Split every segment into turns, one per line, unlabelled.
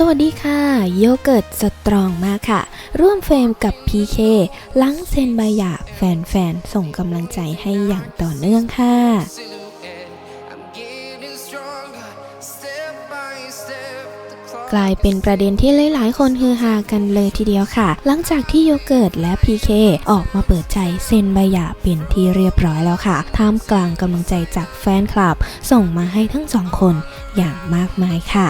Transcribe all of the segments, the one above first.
สวัสดีค่ะ โยเกิร์ตสตรองมากค่ะ ร่วมเฟรมกับ PK หลังเซนบหย่าแฟนๆ ส่งกำลังใจให้อย่างต่อเนื่องค่ะกลายเป็นประเด็นที่หลาย ๆ คนฮือฮากันเลยทีเดียวค่ะ หลังจากที่โยเกิร์ตและ PK ออกมาเปิดใจเซ็นใบหย่าเป็นที่เรียบร้อยแล้วค่ะ ท่ามกลางกำลังใจจากแฟนคลับ ส่งมาให้ทั้งสองคนอย่างมากมายค่ะ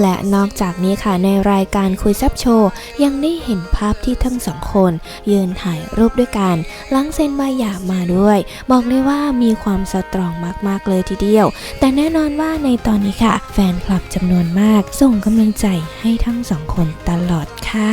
และนอกจากนี้ค่ะในรายการคุยแซบโชว์ ยังได้เห็นภาพที่ทั้งสองคน ยืนถ่ายรูปด้วยกันหลังเซ็นใบหย่ามาด้วย บอกเลยว่ามีความสตรองมากๆเลยทีเดียว แต่แน่นอนว่าในตอนนี้ค่ะ แฟนคลับจำนวนมาก ส่งกำลังใจให้ทั้งสองคนตลอดค่ะ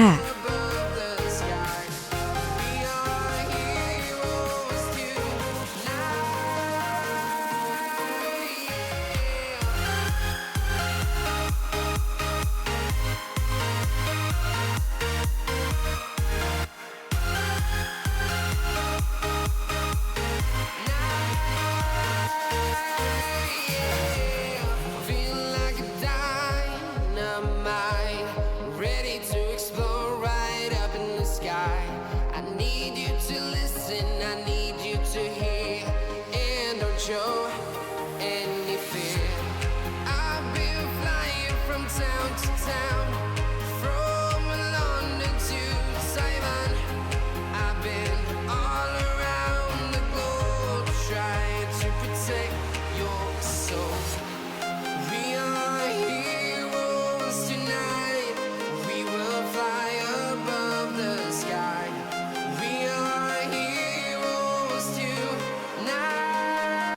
show any fear. I've been flying from town to town. Trying to protect your soul. We are.